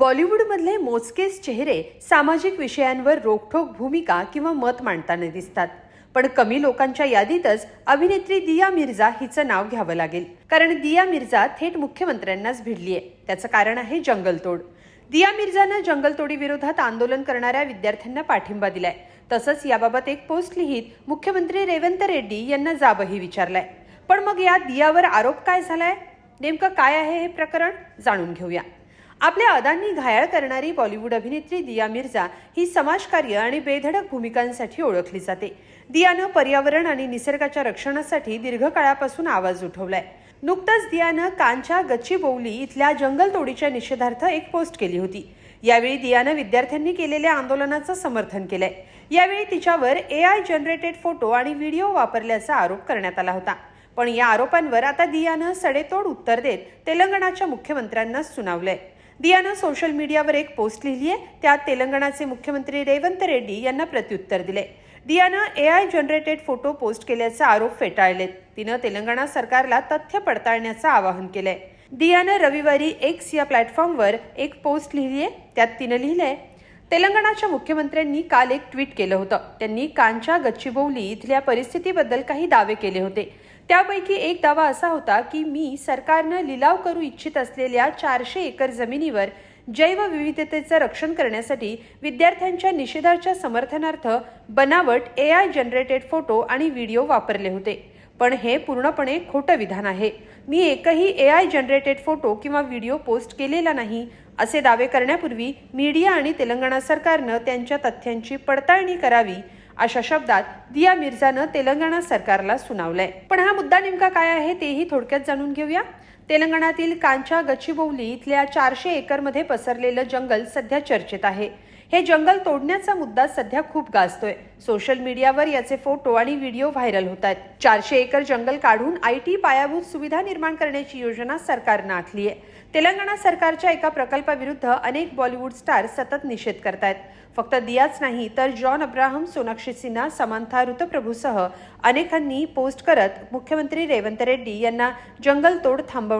बॉलिवूडमधले मोजकेच चेहरे सामाजिक विषयांवर रोखठोक भूमिका किंवा मत मांडताना दिसतात. पण कमी लोकांच्या यादीतच अभिनेत्री दिया मिर्झा हिचं नाव घ्यावं लागेल. कारण दिया मिर्झा थेट मुख्यमंत्र्यांनाच भिडली आहे त्याचं कारण आहे जंगलतोड. दिया मिर्झानं जंगलतोडीविरोधात आंदोलन करणाऱ्या विद्यार्थ्यांना पाठिंबा दिलाय. तसंच याबाबत एक पोस्ट लिहित मुख्यमंत्री रेवंत रेड्डी यांना जाबही विचारलाय. पण मग या दियावर आरोप काय झालाय? नेमकं काय आहे हे प्रकरण जाणून घेऊया. आपल्या अदांनी घायाळ करणारी बॉलिवूड अभिनेत्री दिया मिर्झा ही समाजकार्य आणि बेधडक भूमिकांसाठी ओळखली जाते. दियानं पर्यावरण आणि निसर्गाच्या रक्षणासाठी दीर्घकाळापासून आवाज उठवलाय. नुकतंच दियानं कानच्या गच्ची बोवली इथल्या जंगलतोडीच्या निषेधार्थ एक पोस्ट केली होती. यावेळी दियानं विद्यार्थ्यांनी केलेल्या आंदोलनाचं समर्थन केलंय. यावेळी तिच्यावर ए आय जनरेटेड फोटो आणि व्हिडिओ वापरल्याचा आरोप करण्यात आला होता. पण या आरोपांवर आता दियानं सडेतोड उत्तर देत तेलंगणाच्या मुख्यमंत्र्यांना सुनावलंय. दियानं सोशल मीडियावर एक पोस्ट लिहिली आहे. त्यात तेलंगणाचे मुख्यमंत्री रेवंत रेड्डी यांना प्रत्युत्तर दिले दियानं A I generated photo post केल्याचा आरोप फेटाळलेत. तिनं तेलंगणा सरकारला तथ्य पडताळण्याचं आवाहन केलंय. दियानं रविवारी एक्स या प्लॅटफॉर्मवर एक पोस्ट लिहिली आहे. त्यात तिनं लिहिलंय तेलंगणाच्या मुख्यमंत्र्यांनी काल एक ट्विट केलं होतं. त्यांनी कांच्या गच्चीबौली इथल्या परिस्थितीबद्दल काही दावे केले होते. त्यापैकी एक दावा असा होता की मी सरकारनं लिलाव करू इच्छित असलेल्या चारशे एकर जमिनीवर जैवविविधतेचं रक्षण करण्यासाठी विद्यार्थ्यांच्या निषेधाच्या समर्थनार्थ बनावट ए आय जनरेटेड फोटो आणि व्हिडिओ वापरले होते. पण हे पूर्णपणे खोटं विधान आहे. मी एकही ए आय जनरेटेड फोटो किंवा व्हिडिओ पोस्ट केलेला नाही असे दावे करण्यापूर्वी मीडिया आणि तेलंगणा सरकारनं त्यांच्या तथ्यांची पडताळणी करावी अशा शब्दात दिया मिर्झानं तेलंगणा सरकारला सुनावलंय. पण हा मुद्दा नेमका काय आहे तेही थोडक्यात जाणून घेऊया. तेलंगणातील कांचा गच्चीबौली इथल्या चारशे एकरमध्ये पसरलेलं जंगल सध्या चर्चेत आहे. हे जंगल तोडण्याचा मुद्दा सध्या खूप गाजतोय. सोशल मीडियावर याचे फोटो आणि व्हिडिओ व्हायरल होत आहेत. चारशे एकर जंगल काढून आय टी पायाभूत सुविधा निर्माण करण्याची योजना सरकारनं आखली आहे. तेलंगणा सरकारच्या एका प्रकल्पाविरुद्ध अनेक बॉलिवूड स्टार सतत निषेध करतायत. फक्त दियाच नाही तर जॉन अब्राहम सोनाक्षी सिन्हा समांथा ऋतप्रभूसह अनेकांनी पोस्ट करत मुख्यमंत्री रेवंत रेड्डी यांना जंगल तोड थांबवली